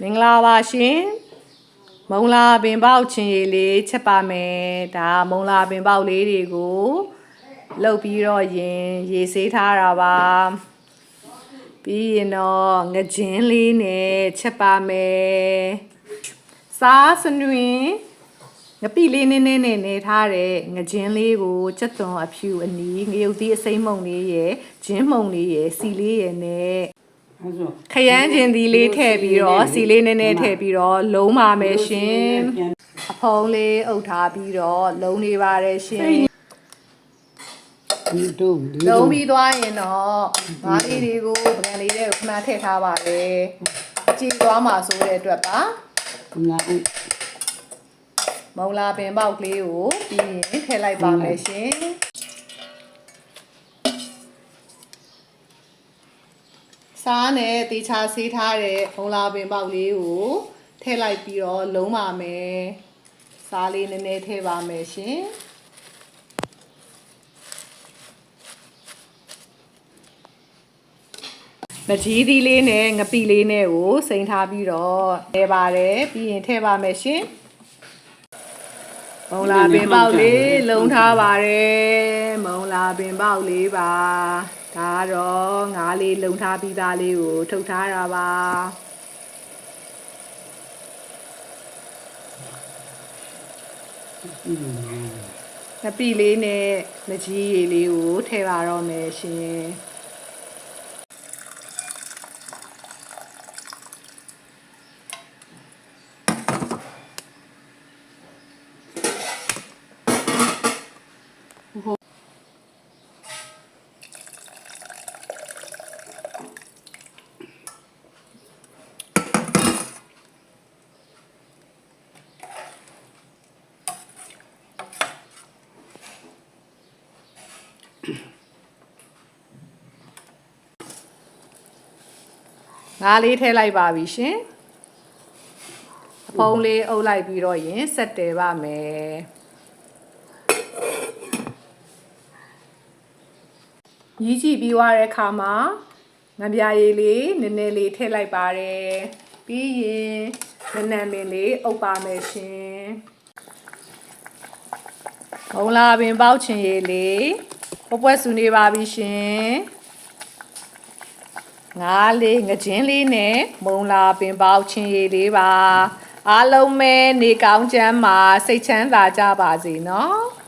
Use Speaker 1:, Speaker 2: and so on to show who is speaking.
Speaker 1: မင်္ဂလာပါရှင်မုံလာပင်ပေါက်ချင်းရည်လေးချက်ပါမယ်ဒါမုံလာပင်ပေါက်လေးတွေကိုလှုပ်ပြီးတော့ရင်ရေဆေးထားတာပါပြီးရင်တော့ငကြင်းလေးနဲ့ချက်ပါမယ်စားစနွင်ငပိလေးနည်းနည်းနဲ့နေထားတဲ့ငကြင်းလေးကိုစက်သွန်အဖြူအနီးငရုတ်သီးအစိမ့်မုံလေးရယ်ဂျင်းမုံလေးရယ်စီလေးရယ်နဲ့
Speaker 2: အဲ့ဆို
Speaker 1: ခရမ်းကျင်သီးလေးထည့်ပြီးတော့စီလေးနည်းနည်းထည့်ပြီးတော့လုံးပါမယ်ရှင်အဖုံးလေးအုပ်ထားပြီးတော့လုံးနေပါတယ်ရှင်
Speaker 2: ဒီတို့ဒီ
Speaker 1: လုံးပြီးသွားရင်တော့ငါးလေးတွေကိုပကံလေးတွေကိုခဏထည့်ထားပါတယ်ကြည်သွားမှာဆိုတဲ့အတွက်ပါ
Speaker 2: ငါဦး
Speaker 1: မုံလာပင်ပေါက်ကလေးကိုပြီးရင်ထည့်လိုက်ပါမယ်ရှင် စားနဲ့တေချာဆေးထားတဲ့မုံလာပင်ပေါက်လေးကိုထည့်လိုက်ပြီးတော့လုံးပါမယ်စားလေးနည်းနည်းထည့်ပါမယ်ရှင်ငကြီးသီးလေးနဲ့ငပိလေးနဲ့ကိုစိန်ထားပြီးတော့ထည့်ပါတယ်ပြီးရင်ထည့်ပါမယ်ရှင်မုံလာပင်ပေါက်လေးလုံထားပါတယ်မုံလာပင်ပေါက်လေးပါ ဒါကတော့ငါးလေးလုံထားပြီးသားလေးကိုထုတ်ထားတာပါငပိလေးနဲ့မကြီးရည်လေးကိုထည့်ပါတော့မယ်ရှင် ငါးလေးထည့်လိုက်ပါပြီရှင်အဖုံးလေးအုပ်လိုက်ပြီးတော့ရင်ဆက်တယ်ပါမယ်ရီးကြည့်ပြီးွားတဲ့အခါမှာငပြာရည်လေးနည်းနည်းလေးထည့်လိုက်ပါတယ်ပြီးရင်နနံပင်လေးအုပ်ပါမယ်ရှင်ဘုံလာပင်ပေါက်ချင်ရည်လေး ပွက်ပွက်ဆူနေပါပြီရှင်ငါးလေးငကြင်းလေးနဲ့မုံလာပင်ပေါက်ချင်းရည်လေးပါအားလုံးပဲနေကောင်းချမ်းမှာစိတ်ချမ်းသာကြပါစေနော်